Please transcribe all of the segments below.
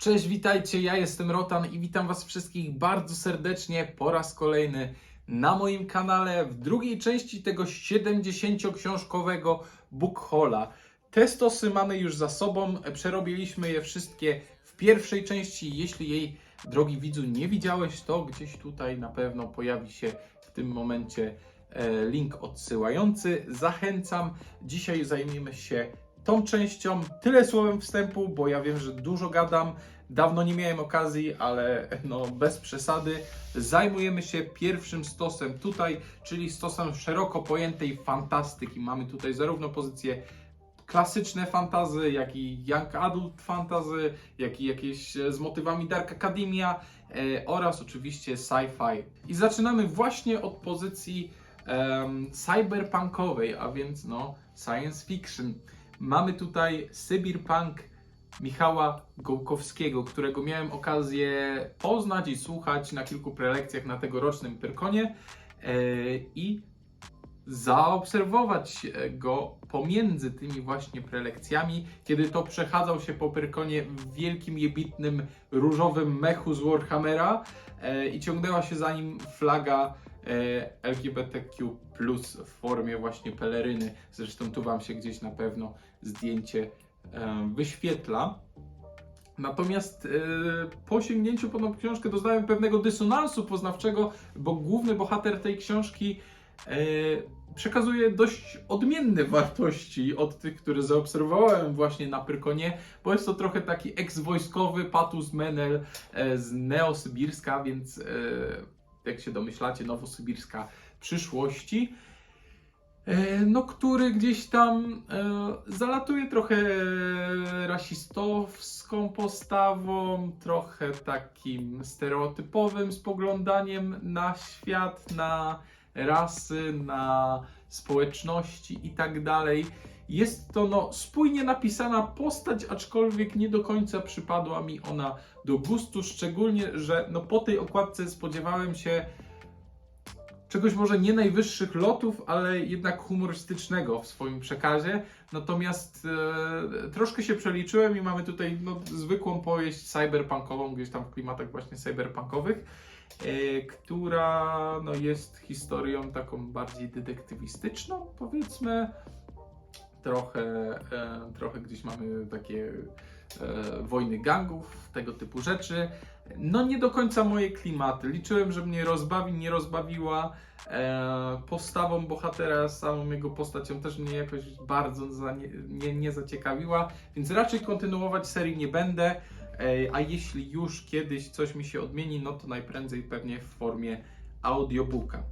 Cześć, witajcie, ja jestem Rotan i witam Was wszystkich bardzo serdecznie po raz kolejny na moim kanale w drugiej części tego 70-książkowego book haula. Te stosy mamy już za sobą, przerobiliśmy je wszystkie w pierwszej części. Jeśli jej, drogi widzu, nie widziałeś, to gdzieś tutaj na pewno pojawi się w tym momencie e, link odsyłający. Zachęcam. Dzisiaj zajmiemy się tą częścią. Tyle słowem wstępu, bo ja wiem, że dużo gadam. Dawno nie miałem okazji, ale no bez przesady. Zajmujemy się pierwszym stosem tutaj, czyli stosem szeroko pojętej fantastyki. Mamy tutaj zarówno pozycje klasyczne fantazy, jak i young adult fantazy, jak i jakieś e, z motywami Dark Academia e, oraz oczywiście sci-fi. I zaczynamy właśnie od pozycji em, cyberpunkowej, a więc no science fiction. Mamy tutaj Sybirpunk Michała Gołkowskiego, którego miałem okazję poznać i słuchać na kilku prelekcjach na tegorocznym Pyrkonie e, i zaobserwować go pomiędzy tymi właśnie prelekcjami, kiedy to przechadzał się po Pyrkonie w wielkim, jebitnym, różowym mechu z Warhammera e, i ciągnęła się za nim flaga e, LGBTQ+, w formie właśnie peleryny. Zresztą tu Wam się gdzieś na pewno zdjęcie e, wyświetla. Natomiast e, po sięgnięciu po tą książkę doznałem pewnego dysonansu poznawczego, bo główny bohater tej książki e, przekazuje dość odmienne wartości od tych, które zaobserwowałem właśnie na Pyrkonie, bo jest to trochę taki ex-wojskowy Patus Menel z Neosybirska, więc jak się domyślacie, nowosybirska przyszłości no, który gdzieś tam e, zalatuje trochę rasistowską postawą, trochę takim stereotypowym spoglądaniem na świat, na rasy, na społeczności i tak dalej. Jest to no, spójnie napisana postać, aczkolwiek nie do końca przypadła mi ona do gustu, szczególnie, że no, po tej okładce spodziewałem się czegoś może nie najwyższych lotów, ale jednak humorystycznego w swoim przekazie. Natomiast e, troszkę się przeliczyłem i mamy tutaj no, zwykłą powieść cyberpunkową, gdzieś tam w klimatach właśnie cyberpunkowych, e, która no, jest historią taką bardziej detektywistyczną, powiedzmy. Trochę, e, trochę gdzieś mamy takie e, wojny gangów, tego typu rzeczy. No nie do końca moje klimaty. Liczyłem, że mnie rozbawi, nie rozbawiła. E, postawą bohatera, samą jego postacią też mnie jakoś bardzo za, nie, nie, nie zaciekawiła, więc raczej kontynuować serii nie będę. A jeśli już kiedyś coś mi się odmieni, no to najprędzej pewnie w formie audiobooka.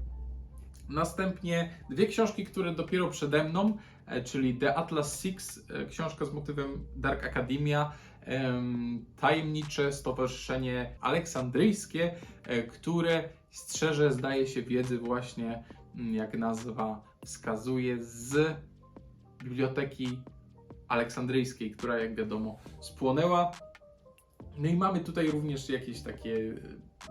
Następnie dwie książki, które dopiero przede mną, czyli The Atlas Six, e, książka z motywem Dark Academia, em, tajemnicze stowarzyszenie aleksandryjskie, e, które strzeże, zdaje się, wiedzy właśnie, mm, jak nazwa wskazuje, z biblioteki aleksandryjskiej, która, jak wiadomo, spłonęła. No i mamy tutaj również jakieś takie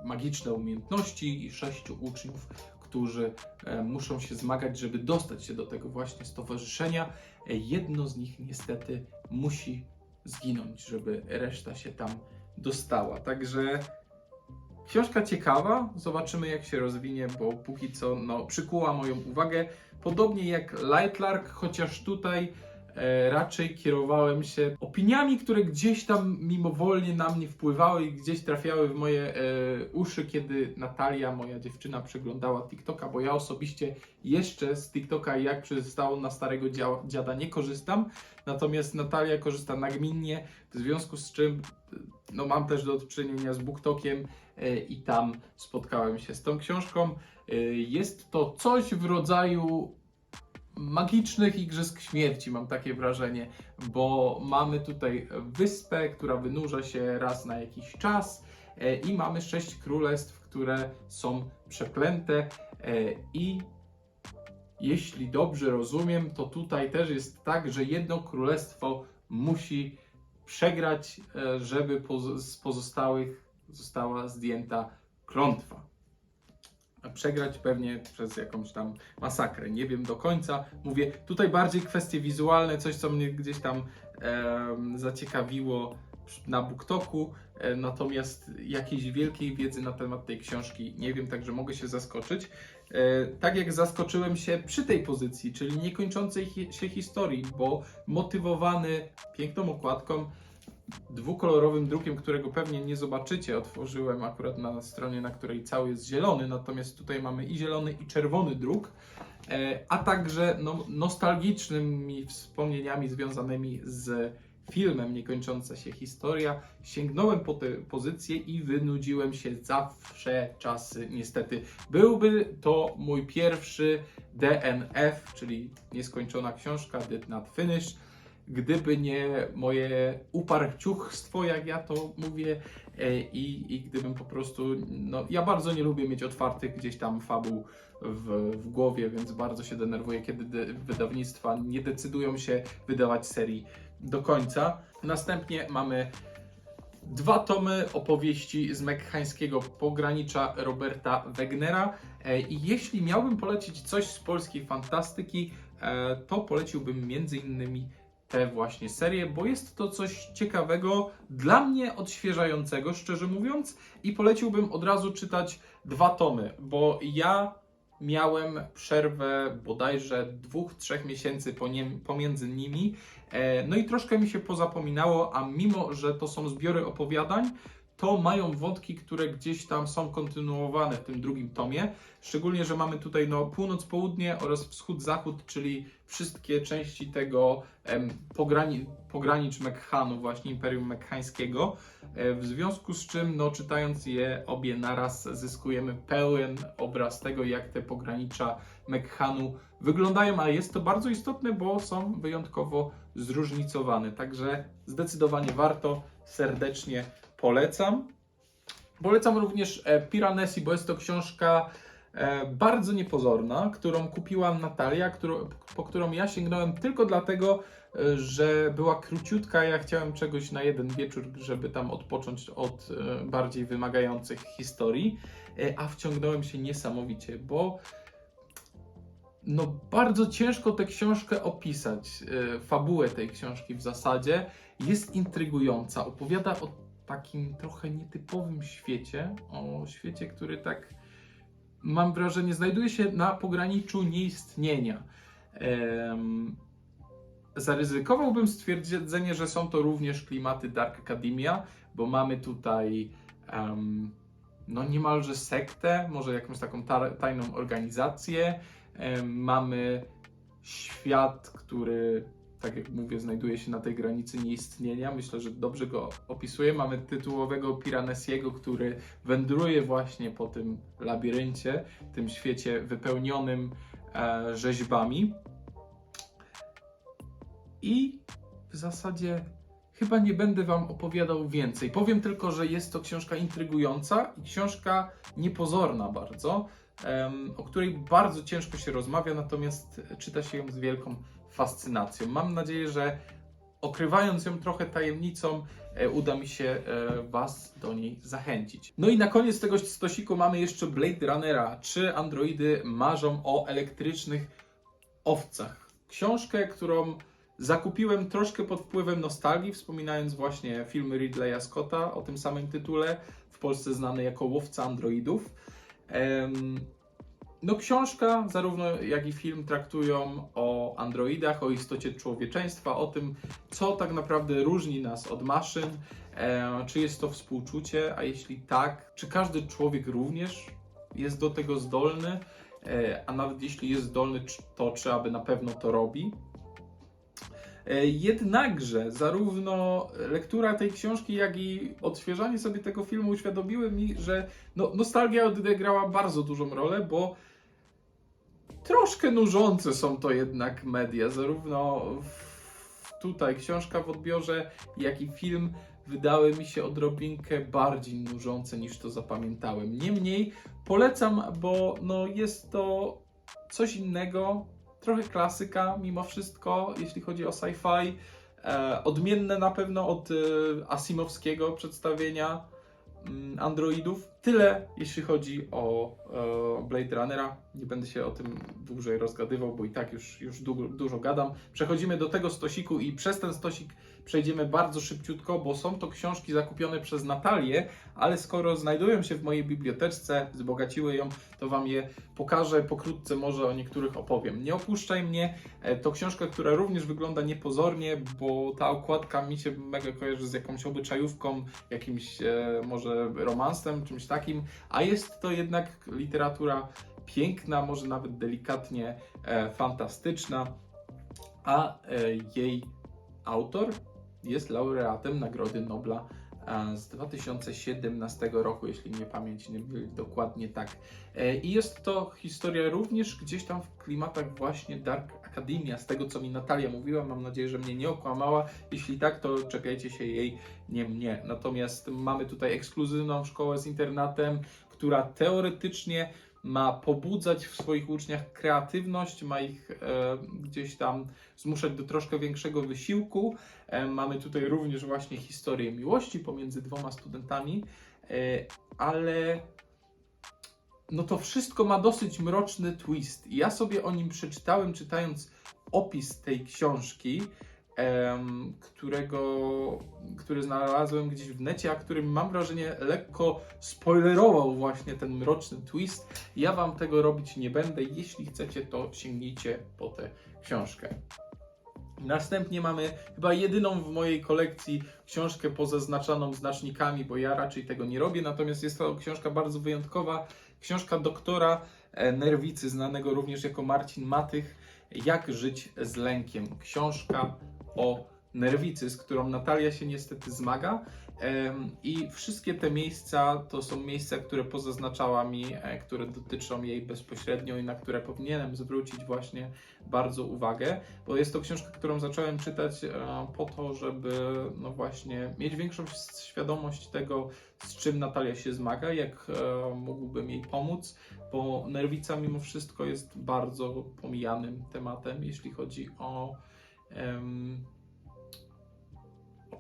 e, magiczne umiejętności i sześciu uczniów, którzy e, muszą się zmagać, żeby dostać się do tego właśnie stowarzyszenia. E, Jedno z nich niestety musi zginąć, żeby reszta się tam dostała. Także książka ciekawa, zobaczymy jak się rozwinie, bo póki co no, przykuła moją uwagę. Podobnie jak Lightlark, chociaż tutaj raczej kierowałem się opiniami, które gdzieś tam mimowolnie na mnie wpływały i gdzieś trafiały w moje e, uszy, kiedy Natalia, moja dziewczyna, przeglądała TikToka, bo ja osobiście jeszcze z TikToka, jak przystało na starego dzia- dziada, nie korzystam. Natomiast Natalia korzysta nagminnie, w związku z czym e, no, mam też do czynienia z BookTokiem e, i tam spotkałem się z tą książką. E, Jest to coś w rodzaju magicznych igrzysk śmierci, mam takie wrażenie, bo mamy tutaj wyspę, która wynurza się raz na jakiś czas e, i mamy sześć królestw, które są przeklęte e, i jeśli dobrze rozumiem, to tutaj też jest tak, że jedno królestwo musi przegrać, e, żeby z pozostałych została zdjęta klątwa. Przegrać pewnie przez jakąś tam masakrę. Nie wiem do końca. Mówię tutaj bardziej kwestie wizualne, coś co mnie gdzieś tam em, zaciekawiło na BookToku, e, natomiast jakiejś wielkiej wiedzy na temat tej książki nie wiem, także mogę się zaskoczyć. E, Tak jak zaskoczyłem się przy tej pozycji, czyli niekończącej hi- się historii, bo motywowany piękną okładką, dwukolorowym drukiem, którego pewnie nie zobaczycie, otworzyłem akurat na stronie, na której cały jest zielony, natomiast tutaj mamy i zielony, i czerwony druk, e, a także no, nostalgicznymi wspomnieniami związanymi z filmem Niekończąca się historia. Sięgnąłem po tę pozycję i wynudziłem się zawsze czasy, niestety. Byłby to mój pierwszy DNF, czyli nieskończona książka, Did Not Finish, gdyby nie moje uparciuchstwo, jak ja to mówię, e, i, i gdybym po prostu, no ja bardzo nie lubię mieć otwartych gdzieś tam fabuł w, w głowie, więc bardzo się denerwuję, kiedy de, wydawnictwa nie decydują się wydawać serii do końca. Następnie mamy dwa tomy opowieści z meksykańskiego pogranicza Roberta Wegnera. E, I jeśli miałbym polecić coś z polskiej fantastyki, e, to poleciłbym między innymi tę właśnie serię, bo jest to coś ciekawego, dla mnie odświeżającego, szczerze mówiąc, i poleciłbym od razu czytać dwa tomy, bo ja miałem przerwę bodajże dwóch, trzech miesięcy pomiędzy nimi, e, no i troszkę mi się pozapominało, a mimo, że to są zbiory opowiadań, to mają wątki, które gdzieś tam są kontynuowane w tym drugim tomie. Szczególnie, że mamy tutaj no, północ-południe oraz wschód-zachód, czyli wszystkie części tego em, pograni pogranicz Mekhanu, właśnie Imperium Mekhańskiego. E, w związku z czym, no, czytając je obie naraz, zyskujemy pełen obraz tego, jak te pogranicza Mekhanu wyglądają, a jest to bardzo istotne, bo są wyjątkowo zróżnicowane. Także zdecydowanie warto, serdecznie polecam. Polecam również e, Piranesi, bo jest to książka e, bardzo niepozorna, którą kupiła Natalia, którą, po którą ja sięgnąłem tylko dlatego, e, że była króciutka. Ja chciałem czegoś na jeden wieczór, żeby tam odpocząć od bardziej wymagających historii, a wciągnąłem się niesamowicie, bo no bardzo ciężko tę książkę opisać, fabułę tej książki w zasadzie. Jest intrygująca, opowiada o takim trochę nietypowym świecie, o świecie, który tak mam wrażenie znajduje się na pograniczu nieistnienia. Zaryzykowałbym stwierdzenie, że są to również klimaty Dark Academia, bo mamy tutaj em, no niemalże sektę, może jakąś taką ta- tajną organizację. Mamy świat, który, tak jak mówię, znajduje się na tej granicy nieistnienia. Myślę, że dobrze go opisuję. Mamy tytułowego Piranesiego, który wędruje właśnie po tym labiryncie, tym świecie wypełnionym e, rzeźbami. I w zasadzie chyba nie będę Wam opowiadał więcej. Powiem tylko, że jest to książka intrygująca i książka niepozorna bardzo, em, o której bardzo ciężko się rozmawia, natomiast czyta się ją z wielką fascynacją. Mam nadzieję, że okrywając ją trochę tajemnicą, e, uda mi się e, Was do niej zachęcić. No i na koniec tego stosiku mamy jeszcze Blade Runnera. Czy androidy marzą o elektrycznych owcach? Książkę, którą zakupiłem troszkę pod wpływem nostalgii, wspominając właśnie filmy Ridleya Scotta o tym samym tytule, w Polsce znany jako Łowca Androidów. No, książka, zarówno jak i film traktują o androidach, o istocie człowieczeństwa, o tym, co tak naprawdę różni nas od maszyn, e, czy jest to współczucie, a jeśli tak, czy każdy człowiek również jest do tego zdolny, e, a nawet jeśli jest zdolny, to czy aby na pewno to robi. E, Jednakże zarówno lektura tej książki, jak i odświeżanie sobie tego filmu uświadomiły mi, że no, nostalgia odegrała bardzo dużą rolę, bo troszkę nużące są to jednak media, zarówno tutaj książka w odbiorze, jak i film wydały mi się odrobinkę bardziej nużące niż to zapamiętałem. Niemniej polecam, bo no, jest to coś innego, trochę klasyka mimo wszystko, jeśli chodzi o sci-fi. E, odmienne na pewno od e, Asimowskiego przedstawienia mm, androidów. Tyle jeśli chodzi o e, Blade Runnera. Nie będę się o tym dłużej rozgadywał, bo i tak już, już du- dużo gadam. Przechodzimy do tego stosiku i przez ten stosik przejdziemy bardzo szybciutko, bo są to książki zakupione przez Natalię, ale skoro znajdują się w mojej biblioteczce, wzbogaciły ją, to Wam je pokażę, pokrótce może o niektórych opowiem. Nie opuszczaj mnie, e, to książka, która również wygląda niepozornie, bo ta okładka mi się mega kojarzy z jakąś obyczajówką, jakimś e, może romansem, czymś takim, a jest to jednak literatura piękna, może nawet delikatnie e, fantastyczna, a e, jej autor jest laureatem Nagrody Nobla e, z 2017 roku, jeśli mnie pamięć nie myli dokładnie tak. E, I jest to historia również gdzieś tam w klimatach właśnie Dark Z tego co mi Natalia mówiła, mam nadzieję, że mnie nie okłamała. Jeśli tak, to czepiajcie się jej, nie mnie. Natomiast mamy tutaj ekskluzywną szkołę z internatem, która teoretycznie ma pobudzać w swoich uczniach kreatywność, ma ich e, gdzieś tam zmuszać do troszkę większego wysiłku. E, mamy tutaj również właśnie historię miłości pomiędzy dwoma studentami, e, ale no to wszystko ma dosyć mroczny twist. Ja sobie o nim przeczytałem, czytając opis tej książki, em, którego, który znalazłem gdzieś w necie, a który mam wrażenie lekko spoilerował właśnie ten mroczny twist. Ja wam tego robić nie będę. Jeśli chcecie, to sięgnijcie po tę książkę. Następnie mamy chyba jedyną w mojej kolekcji książkę pozaznaczaną znacznikami, bo ja raczej tego nie robię, natomiast jest to książka bardzo wyjątkowa. Książka doktora e, Nerwicy, znanego również jako Marcin Matych, Jak żyć z lękiem. Książka o nerwicy, z którą Natalia się niestety zmaga. I wszystkie te miejsca to są miejsca, które pozaznaczała mi, e, które dotyczą jej bezpośrednio i na które powinienem zwrócić właśnie bardzo uwagę, bo jest to książka, którą zacząłem czytać e, po to, żeby no właśnie mieć większą świadomość tego, z czym Natalia się zmaga, jak e, mógłbym jej pomóc, bo nerwica mimo wszystko jest bardzo pomijanym tematem, jeśli chodzi o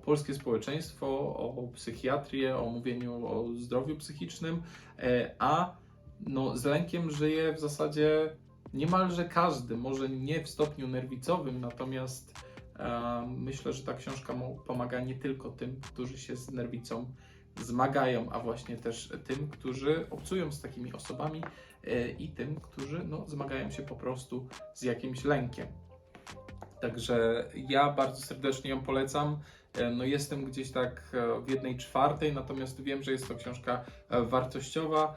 polskie społeczeństwo, o psychiatrię, o mówieniu o zdrowiu psychicznym, e, a no, z lękiem żyje w zasadzie niemalże każdy, może nie w stopniu nerwicowym, natomiast e, myślę, że ta książka pomaga nie tylko tym, którzy się z nerwicą zmagają, a właśnie też tym, którzy obcują z takimi osobami e, i tym, którzy no, zmagają się po prostu z jakimś lękiem. Także ja bardzo serdecznie ją polecam. E, No jestem gdzieś tak e, w jednej czwartej, natomiast wiem, że jest to książka e, wartościowa.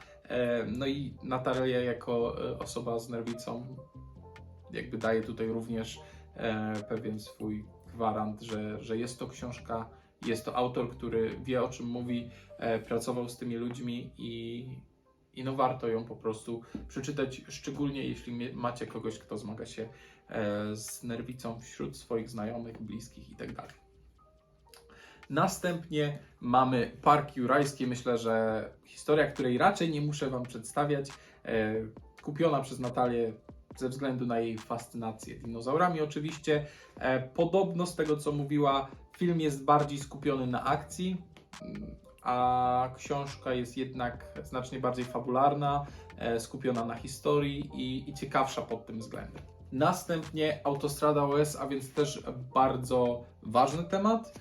No i Natalia jako osoba z nerwicą jakby daje tutaj również pewien swój gwarant, że, że jest to książka, jest to autor, który wie o czym mówi, pracował z tymi ludźmi i, i no warto ją po prostu przeczytać, szczególnie jeśli macie kogoś, kto zmaga się z nerwicą wśród swoich znajomych, bliskich itd. Następnie mamy Park Jurajski. Myślę, że historia, której raczej nie muszę Wam przedstawiać, e, kupiona przez Natalię ze względu na jej fascynację dinozaurami. Oczywiście, e, podobno z tego co mówiła, film jest bardziej skupiony na akcji, a książka jest jednak znacznie bardziej fabularna, e, skupiona na historii i, i ciekawsza pod tym względem. Następnie Autostrada OS, a więc też bardzo ważny temat,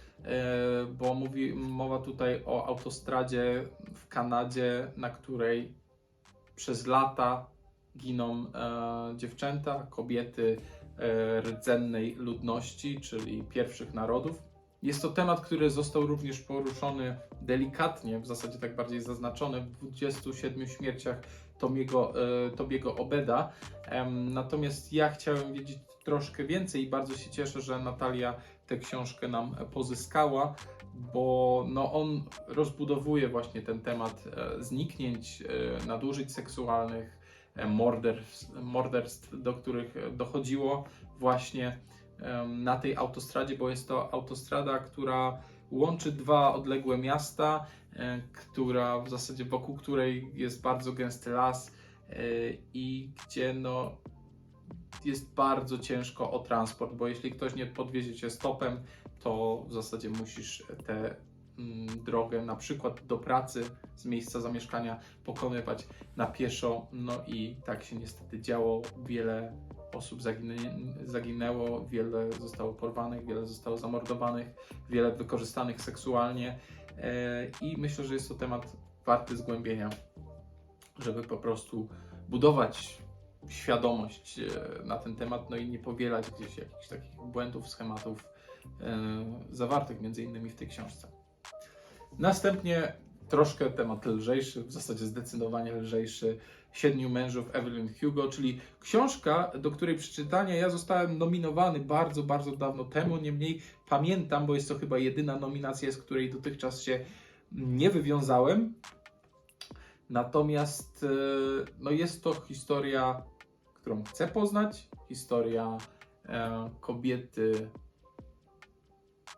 bo mówi, mowa tutaj o autostradzie w Kanadzie, na której przez lata giną e, dziewczęta, kobiety e, rdzennej ludności, czyli pierwszych narodów. Jest to temat, który został również poruszony delikatnie, w zasadzie tak bardziej zaznaczony w 27 śmierciach Tomiego, e, Tobiego Obeda. Natomiast ja chciałem wiedzieć troszkę więcej i bardzo się cieszę, że Natalia tę książkę nam pozyskała, bo no on rozbudowuje właśnie ten temat e, zniknięć, e, nadużyć seksualnych, e, morderstw, morderstw, do których dochodziło właśnie na tej autostradzie, bo jest to autostrada, która łączy dwa odległe miasta, która w zasadzie wokół której jest bardzo gęsty las i gdzie no jest bardzo ciężko o transport, bo jeśli ktoś nie podwiezie cię stopem, to w zasadzie musisz tę mm, drogę na przykład do pracy z miejsca zamieszkania pokonywać na pieszo. No i tak się niestety działo wiele osób zaginęło, wiele zostało porwanych, wiele zostało zamordowanych, wiele wykorzystanych seksualnie e, i myślę, że jest to temat warty zgłębienia, żeby po prostu budować świadomość e, na ten temat, no i nie powielać gdzieś jakichś takich błędów, schematów e, zawartych między innymi w tej książce. Następnie troszkę temat lżejszy, w zasadzie zdecydowanie lżejszy, Siedmiu mężów Evelyn Hugo, czyli książka, do której przeczytania ja zostałem nominowany bardzo, bardzo dawno temu, niemniej pamiętam, bo jest to chyba jedyna nominacja, z której dotychczas się nie wywiązałem. Natomiast e, no jest to historia, którą chcę poznać, historia e, kobiety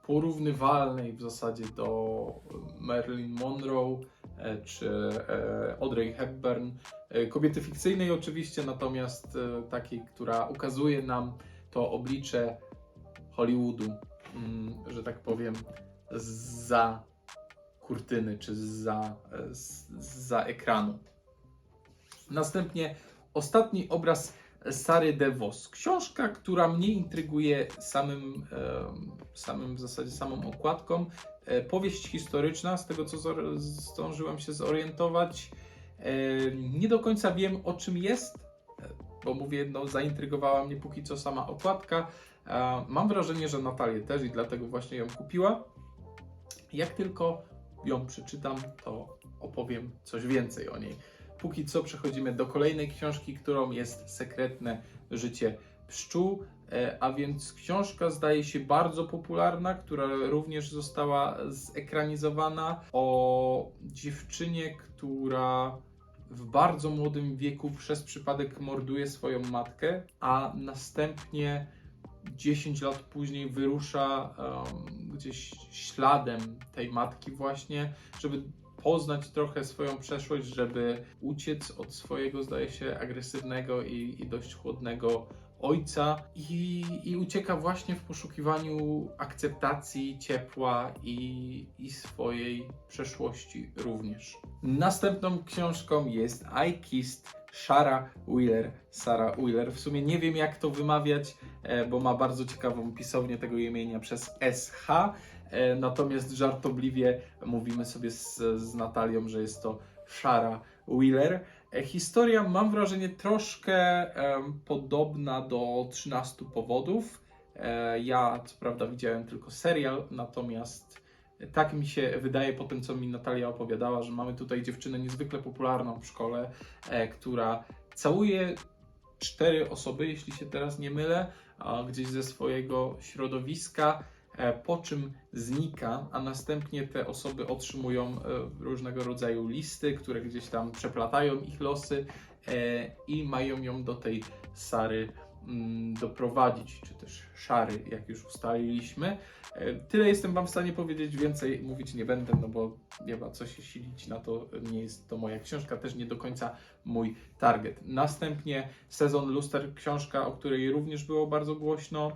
porównywalnej w zasadzie do Marilyn Monroe e, czy e, Audrey Hepburn. Kobiety fikcyjnej oczywiście, natomiast takiej, która ukazuje nam to oblicze Hollywoodu, mm, że tak powiem, za kurtyny czy za, e, za ekranu. Następnie ostatni obraz Sary DeVos. Książka, która mnie intryguje samym, samym w zasadzie samą okładką. E, Powieść historyczna, z tego co zdążyłem się zorientować. E, Nie do końca wiem o czym jest, bo mówię, no zaintrygowała mnie póki co sama okładka. Mam wrażenie, że Natalię też i dlatego właśnie ją kupiła. Jak tylko ją przeczytam, to opowiem coś więcej o niej. Póki co przechodzimy do kolejnej książki, którą jest Sekretne życie pszczół, e, a więc książka zdaje się bardzo popularna, która również została zekranizowana o dziewczynie, która w bardzo młodym wieku przez przypadek morduje swoją matkę, a następnie 10 lat później wyrusza em, gdzieś śladem tej matki właśnie, żeby poznać trochę swoją przeszłość, żeby uciec od swojego, zdaje się, agresywnego i, i dość chłodnego ojca i, i ucieka właśnie w poszukiwaniu akceptacji, ciepła i, i swojej przeszłości również. Następną książką jest I Kissed Shara Wheeler, Sarah Wheeler. W sumie nie wiem jak to wymawiać, bo ma bardzo ciekawą pisownię tego imienia przez SH. E, Natomiast żartobliwie mówimy sobie z, z Natalią, że jest to Shara Wheeler. E, Historia, mam wrażenie, troszkę podobna do 13 powodów. E, Ja, co prawda, widziałem tylko serial, natomiast tak mi się wydaje po tym, co mi Natalia opowiadała, że mamy tutaj dziewczynę niezwykle popularną w szkole, e, która całuje cztery osoby, jeśli się teraz nie mylę, gdzieś ze swojego środowiska, e, po czym znika, a następnie te osoby otrzymują e, różnego rodzaju listy, które gdzieś tam przeplatają ich losy e, i mają ją do tej Sary doprowadzić, czy też Szary, jak już ustaliliśmy. E, Tyle jestem Wam w stanie powiedzieć, więcej mówić nie będę, no bo ma co się silić na to, nie jest to moja książka, też nie do końca mój target. Następnie Sezon Luster, książka, o której również było bardzo głośno.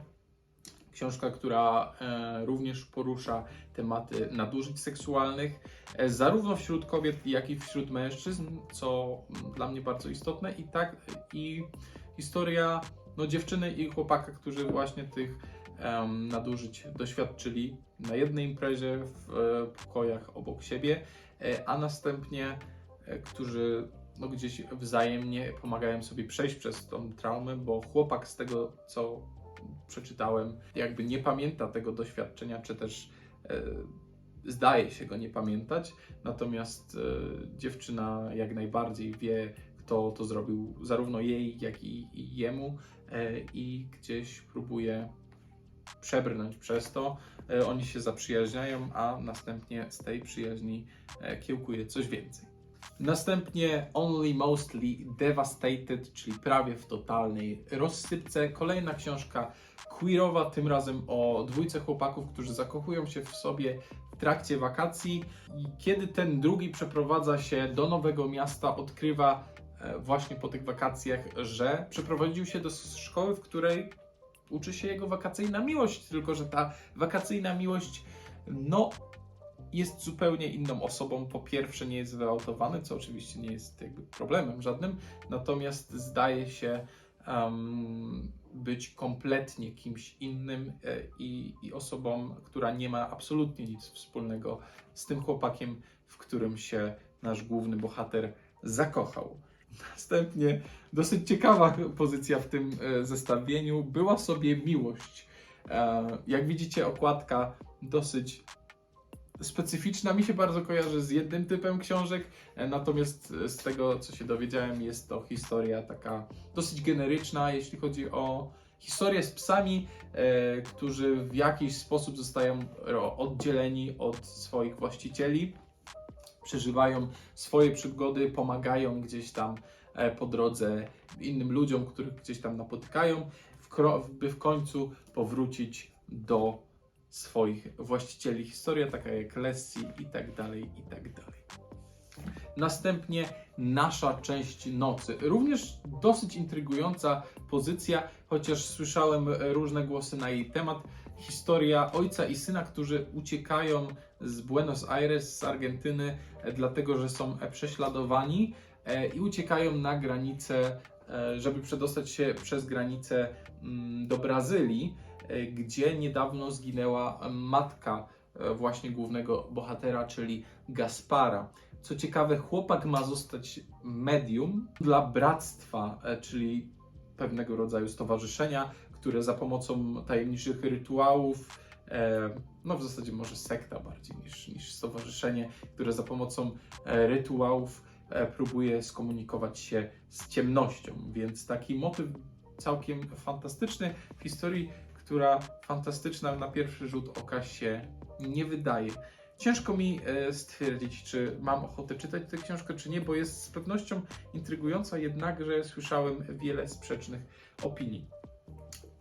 Książka, która e, również porusza tematy nadużyć seksualnych, e, zarówno wśród kobiet, jak i wśród mężczyzn, co mm, dla mnie bardzo istotne. I tak, i historia no, dziewczyny i chłopaka, którzy właśnie tych em, nadużyć doświadczyli na jednej imprezie w e, pokojach obok siebie, e, a następnie e, którzy no, gdzieś wzajemnie pomagają sobie przejść przez tą traumę, bo chłopak z tego, co przeczytałem, jakby nie pamięta tego doświadczenia, czy też e, zdaje się go nie pamiętać, natomiast e, dziewczyna jak najbardziej wie, to zrobił zarówno jej, jak i, i jemu e, i gdzieś próbuje przebrnąć przez to. E, Oni się zaprzyjaźniają, a następnie z tej przyjaźni e, kiełkuje coś więcej. Następnie Only Mostly Devastated, czyli prawie w totalnej rozsypce. Kolejna książka queerowa, tym razem o dwójce chłopaków, którzy zakochują się w sobie w trakcie wakacji. I kiedy ten drugi przeprowadza się do nowego miasta, odkrywa właśnie po tych wakacjach, że przeprowadził się do szkoły, w której uczy się jego wakacyjna miłość, tylko że ta wakacyjna miłość, no, jest zupełnie inną osobą. Po pierwsze, nie jest wyautowany, co oczywiście nie jest jakby problemem żadnym, natomiast zdaje się em, być kompletnie kimś innym e, i, i osobą, która nie ma absolutnie nic wspólnego z tym chłopakiem, w którym się nasz główny bohater zakochał. Następnie dosyć ciekawa pozycja w tym e, zestawieniu była sobie miłość. E, Jak widzicie, okładka dosyć specyficzna. Mi się bardzo kojarzy z jednym typem książek, e, natomiast z tego, co się dowiedziałem, jest to historia taka dosyć generyczna, jeśli chodzi o historię z psami, którzy w jakiś sposób zostają oddzieleni od swoich właścicieli. Przeżywają swoje przygody, pomagają gdzieś tam e, po drodze innym ludziom, których gdzieś tam napotykają, by w końcu powrócić do swoich właścicieli. Historia taka jak Lessie i tak dalej, i tak dalej. Następnie nasza część nocy. Również dosyć intrygująca pozycja, chociaż słyszałem różne głosy na jej temat. Historia ojca i syna, którzy uciekają z Buenos Aires, z Argentyny, dlatego że są e, prześladowani e, i uciekają na granicę, e, żeby przedostać się przez granicę mm, do Brazylii, gdzie niedawno zginęła matka właśnie głównego bohatera, czyli Gaspara. Co ciekawe, chłopak ma zostać medium dla bractwa, czyli pewnego rodzaju stowarzyszenia, które za pomocą tajemniczych rytuałów, no w zasadzie może sekta bardziej niż, niż stowarzyszenie, które za pomocą e, rytuałów e, próbuje skomunikować się z ciemnością. Więc taki motyw całkiem fantastyczny w historii, która fantastyczna na pierwszy rzut oka się nie wydaje. Ciężko mi e, stwierdzić, czy mam ochotę czytać tę książkę, czy nie, bo jest z pewnością intrygująca, jednakże słyszałem wiele sprzecznych opinii.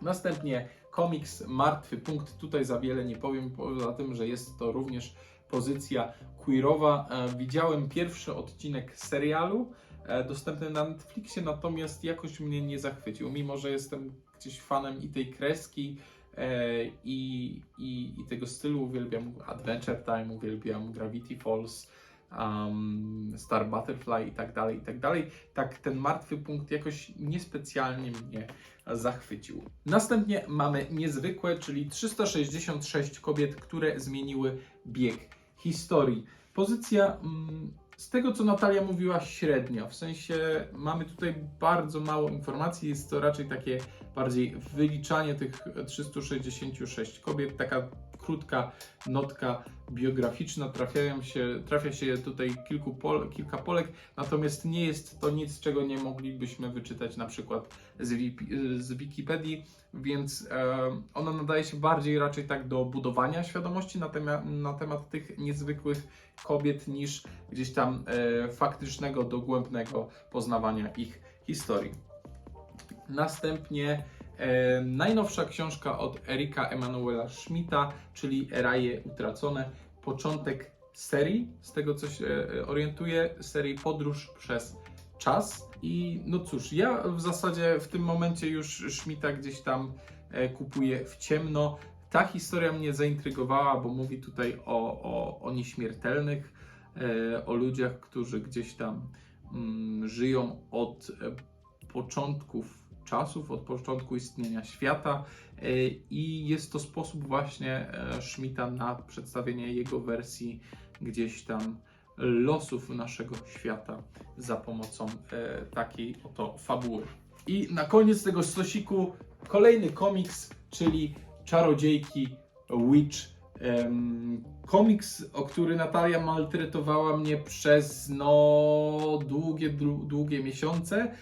Następnie komiks Martwy Punkt. Tutaj za wiele nie powiem, poza tym, że jest to również pozycja queerowa. E, Widziałem pierwszy odcinek serialu e, dostępny na Netflixie, natomiast jakoś mnie nie zachwycił, mimo że jestem gdzieś fanem i tej kreski, e, i, i, i tego stylu. Uwielbiam Adventure Time, uwielbiam Gravity Falls, um, Star Butterfly i tak dalej, i tak dalej. Tak ten martwy punkt jakoś niespecjalnie mnie zachwycił. Następnie mamy niezwykłe, czyli 366 kobiet, które zmieniły bieg historii. Pozycja mm, z tego, co Natalia mówiła, średnia. W sensie mamy tutaj bardzo mało informacji, jest to raczej takie bardziej wyliczanie tych 366 kobiet, taka krótka notka biograficzna. Trafiają się, trafia się tutaj kilku pol, kilka Polek, natomiast nie jest to nic, czego nie moglibyśmy wyczytać na przykład z, z Wikipedii, więc e, ona nadaje się bardziej raczej tak do budowania świadomości na, temat na temat tych niezwykłych kobiet niż gdzieś tam e, faktycznego, dogłębnego poznawania ich historii. Następnie najnowsza książka od Erika Emanuela Schmidta, czyli Raje Utracone. Początek serii, z tego co się e, orientuję, serii Podróż przez czas. I no cóż, ja w zasadzie w tym momencie już Schmidta gdzieś tam e, kupuję w ciemno. Ta historia mnie zaintrygowała, bo mówi tutaj o, o, o nieśmiertelnych, e, o ludziach, którzy gdzieś tam mm, żyją od początków czasów, od początku istnienia świata e, i jest to sposób właśnie e, Schmidta na przedstawienie jego wersji gdzieś tam losów naszego świata za pomocą e, takiej oto fabuły. I na koniec tego stosiku kolejny komiks, czyli Czarodziejki Witch. Komiks, o który Natalia maltretowała mnie przez no długie, dłu- długie miesiące,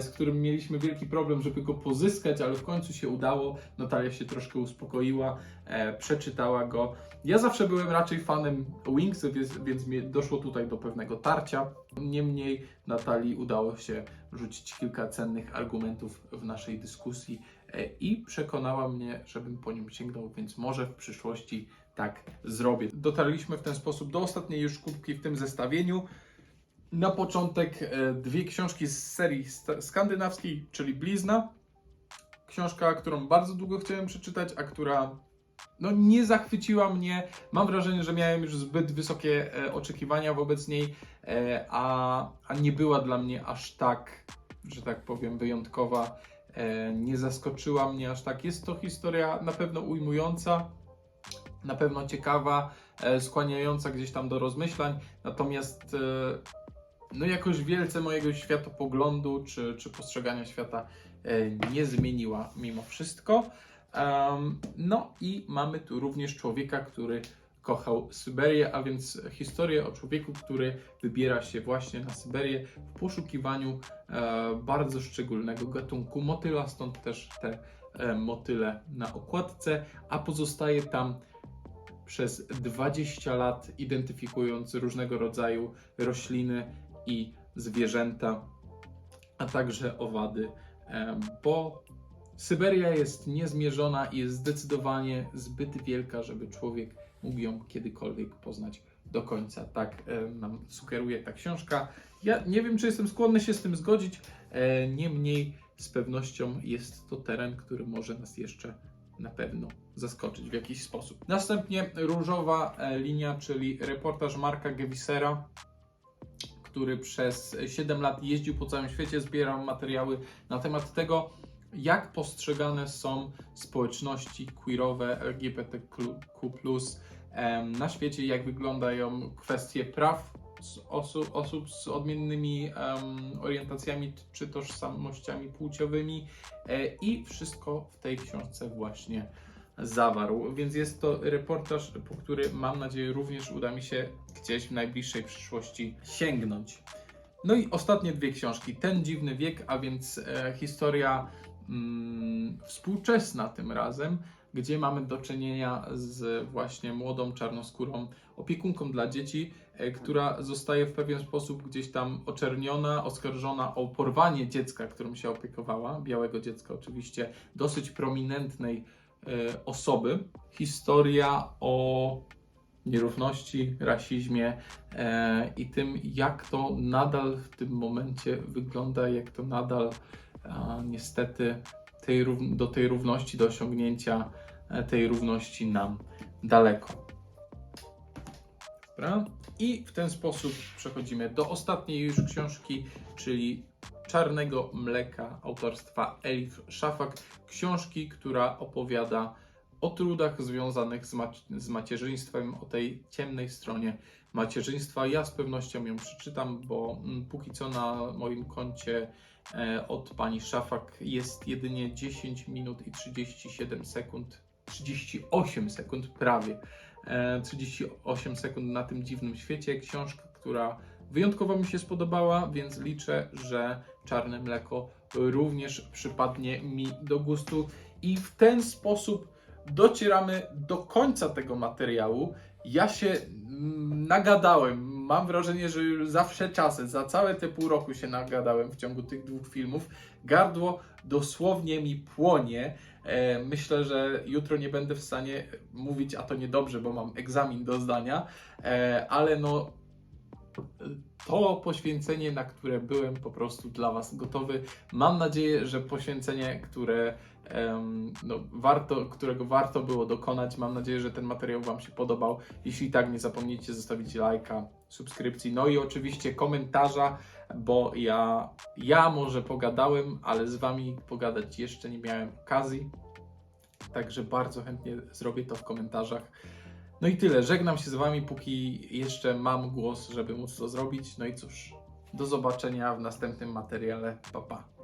z którym mieliśmy wielki problem, żeby go pozyskać, ale w końcu się udało. Natalia się troszkę uspokoiła, e, przeczytała go. Ja zawsze byłem raczej fanem Wings, więc, doszło tutaj do pewnego tarcia. Niemniej Natalii udało się rzucić kilka cennych argumentów w naszej dyskusji e, i przekonała mnie, żebym po nim sięgnął, więc może w przyszłości tak zrobię. Dotarliśmy w ten sposób do ostatniej już kubki w tym zestawieniu. Na początek e, dwie książki z serii skandynawskiej, czyli Blizna. Książka, którą bardzo długo chciałem przeczytać, a która no, nie zachwyciła mnie. Mam wrażenie, że miałem już zbyt wysokie e, oczekiwania wobec niej, e, a, a nie była dla mnie aż tak, że tak powiem, wyjątkowa. nie zaskoczyła mnie aż tak. Jest to historia na pewno ujmująca, na pewno ciekawa, skłaniająca gdzieś tam do rozmyślań, natomiast no jakoś wielce mojego światopoglądu czy, czy postrzegania świata e, nie zmieniła mimo wszystko. No i mamy tu również człowieka, który kochał Syberię, a więc historię o człowieku, który wybiera się właśnie na Syberię w poszukiwaniu e, bardzo szczególnego gatunku motyla, stąd też te e, motyle na okładce, a pozostaje tam przez 20 lat, identyfikując różnego rodzaju rośliny i zwierzęta, a także owady, bo Syberia jest niezmierzona i jest zdecydowanie zbyt wielka, żeby człowiek mógł ją kiedykolwiek poznać do końca. Tak nam sugeruje ta książka. Ja nie wiem, czy jestem skłonny się z tym zgodzić, e, niemniej z pewnością jest to teren, który może nas jeszcze na pewno zaskoczyć w jakiś sposób. Następnie różowa e, linia, czyli reportaż Marka Gewisera, który przez 7 lat jeździł po całym świecie, zbierał materiały na temat tego, jak postrzegane są społeczności queerowe LGBTQ na świecie, jak wyglądają kwestie praw osób, osób z odmiennymi em, orientacjami czy tożsamościami płciowymi e, i wszystko w tej książce właśnie zawarł. Więc jest to reportaż, po który mam nadzieję również uda mi się gdzieś w najbliższej przyszłości sięgnąć. No i ostatnie dwie książki. Ten dziwny wiek, a więc e, historia mm, współczesna tym razem, gdzie mamy do czynienia z właśnie młodą czarnoskórą opiekunką dla dzieci, e, która zostaje w pewien sposób gdzieś tam oczerniona, oskarżona o porwanie dziecka, którym się opiekowała, białego dziecka oczywiście, dosyć prominentnej osoby. Historia o nierówności, rasizmie e, i tym, jak to nadal w tym momencie wygląda, jak to nadal niestety tej, do tej równości, do osiągnięcia e, tej równości nam daleko. Dobra? I w ten sposób przechodzimy do ostatniej już książki, czyli Czarnego Mleka autorstwa Elif Szafak. Książki, która opowiada o trudach związanych z, mac- z macierzyństwem, o tej ciemnej stronie macierzyństwa. Ja z pewnością ją przeczytam, bo mm, póki co na moim koncie e, od pani Szafak jest jedynie 10 minut i 37 sekund, 38 sekund prawie. E, 38 sekund na tym dziwnym świecie. Książka, która wyjątkowo mi się spodobała, więc liczę, że czarne mleko również przypadnie mi do gustu. I w ten sposób docieramy do końca tego materiału. Ja się mm, nagadałem. Mam wrażenie, że już zawsze czasy, za całe te pół roku się nagadałem w ciągu tych dwóch filmów. Gardło dosłownie mi płonie. E, myślę, że jutro nie będę w stanie mówić, a to niedobrze, bo mam egzamin do zdania, e, ale no to poświęcenie, na które byłem po prostu dla Was gotowy. Mam nadzieję, że poświęcenie, które no, warto, którego warto było dokonać. Mam nadzieję, że ten materiał Wam się podobał. Jeśli tak, nie zapomnijcie zostawić lajka, subskrypcji, no i oczywiście komentarza, bo ja, ja może pogadałem, ale z Wami pogadać jeszcze nie miałem okazji. Także bardzo chętnie zrobię to w komentarzach. No i tyle. Żegnam się z Wami, póki jeszcze mam głos, żeby móc to zrobić. No i cóż, do zobaczenia w następnym materiale. Pa, pa.